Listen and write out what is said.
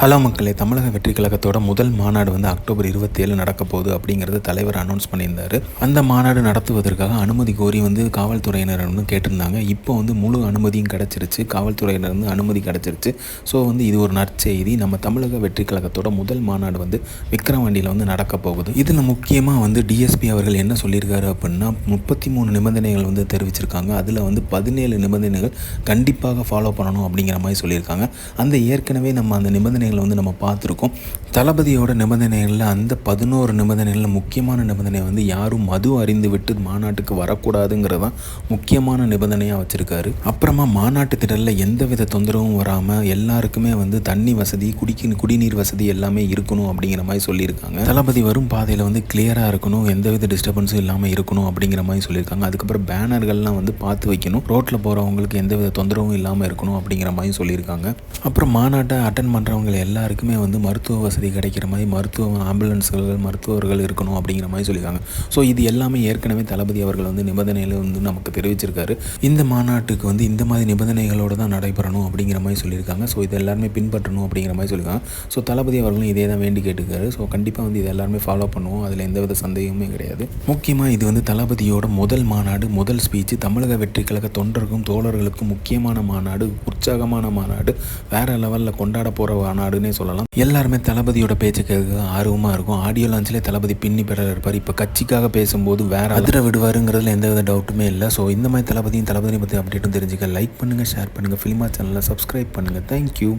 Hello மக்களே தமிழக வெற்றி கழகத்தோட முதல் மாநாடு வந்து அக்டோபர் இருபத்தேழு நடக்க போகுது அப்படிங்கிறது தலைவர் அனௌன்ஸ் பண்ணியிருந்தாரு. அந்த மாநாடு நடத்துவதற்காக அனுமதி கோரி வந்து காவல்துறையினர் வந்து கேட்டிருந்தாங்க. இப்போ வந்து முழு அனுமதியும் கிடச்சிருச்சு. காவல்துறையினர் வந்து அனுமதி கிடச்சிருச்சு. ஸோ வந்து இது ஒரு நற்செய்தி. நம்ம தமிழக வெற்றி கழகத்தோட முதல் மாநாடு வந்து விக்ரவாண்டியில் வந்து நடக்க போகுது. இதில் முக்கியமாக வந்து டிஎஸ்பி அவர்கள் என்ன சொல்லியிருக்காரு அப்படின்னா முப்பத்தி மூணு நிபந்தனைகள் வந்து தெரிவிச்சிருக்காங்க. அதில் வந்து பதினேழு நிபந்தனைகள் கண்டிப்பாக ஃபாலோ பண்ணணும் அப்படிங்கிற மாதிரி சொல்லியிருக்காங்க. அந்த ஏற்கனவே நம்ம அந்த நிபந்தனைகளை வந்து நம்ம பார்த்துருக்கோம். தளபதியோட நிபந்தனைகளில் அந்த பதினோரு நிபந்தனைகளில் முக்கியமான நிபந்தனை வந்து யாரும் மது அறிந்து விட்டு மாநாட்டுக்கு வரக்கூடாதுங்கிறது தான் முக்கியமான நிபந்தனையாக வச்சுருக்காரு. அப்புறமா மாநாட்டு திடலில் எந்தவித தொந்தரவும் வராமல் எல்லாருக்குமே வந்து தண்ணி வசதி குடிக்க குடிநீர் வசதி எல்லாமே இருக்கணும் அப்படிங்கிற மாதிரி சொல்லியிருக்காங்க. தளபதி வரும் பாதையில் வந்து கிளியராக இருக்கணும் எந்தவித டிஸ்டர்பன்ஸும் இல்லாமல் இருக்கணும் அப்படிங்கிற மாதிரி சொல்லியிருக்காங்க. அதுக்கப்புறம் பேனர்கள்லாம் வந்து பார்த்து வைக்கணும். ரோட்டில் போகிறவங்களுக்கு எந்தவித தொந்தரவும் இல்லாமல் இருக்கணும் அப்படிங்கிற மாதிரி சொல்லியிருக்காங்க. அப்புறம் மாநாட்டை அட்டன் பண்ணுறவங்க எல்லாருக்குமே வந்து மருத்துவ வசதி கிடைக்கிற மாதிரி மருத்துவ ஆம்புலன்ஸ்கள் மருத்துவர்கள் இருக்கணும் அப்படிங்கிற மாதிரி சொல்லியிருக்காங்க. ஸோ இது எல்லாமே ஏற்கனவே தளபதி அவர்கள் வந்து நிபந்தனையில் வந்து நமக்கு தெரிவிச்சிருக்காரு. இந்த மாநாட்டுக்கு வந்து இந்த மாதிரி நிபந்தனைகளோடு தான் நடைபெறணும் அப்படிங்கிற மாதிரி சொல்லியிருக்காங்க. ஸோ இது எல்லாருமே பின்பற்றணும் அப்படிங்கிற மாதிரி சொல்லியிருக்காங்க. ஸோ தளபதி அவர்களும் இதே தான் வேண்டி கேட்டுக்காரு. ஸோ கண்டிப்பாக வந்து இது எல்லாருமே ஃபாலோ பண்ணுவோம். அதில் எந்தவித சந்தேகமே கிடையாது. முக்கியமாக இது வந்து தளபதியோட முதல் மாநாடு முதல் ஸ்பீச் தமிழக வெற்றி கழக தொண்டருக்கும் தோழர்களுக்கும் முக்கியமான மாநாடு உற்சாகமான மாநாடு. வேற லெவலில் கொண்டாட போகிற மாநாடுன்னே சொல்லலாம். எல்லாருமே தளபதியோட பேச்சு கேட்க ஆர்வமாக இருக்கும். ஆடியோ லான்ச்சிலே தளபதி பின்னி பெற இருப்பார். இப்போ கட்சிக்காக பேசும்போது வேற அதிர விடுவாருங்கிறதுல எந்தவித டவுட்டுமே இல்லை. ஸோ இந்த மாதிரி தளபதியும் தளபதியை பற்றி அப்டேட்டும் தெரிஞ்சுக்க லைக் பண்ணுங்கள் ஷேர் பண்ணுங்கள் ஃபிலிமா சேனலை சப்ஸ்கிரைப் பண்ணுங்கள் தேங்க்யூ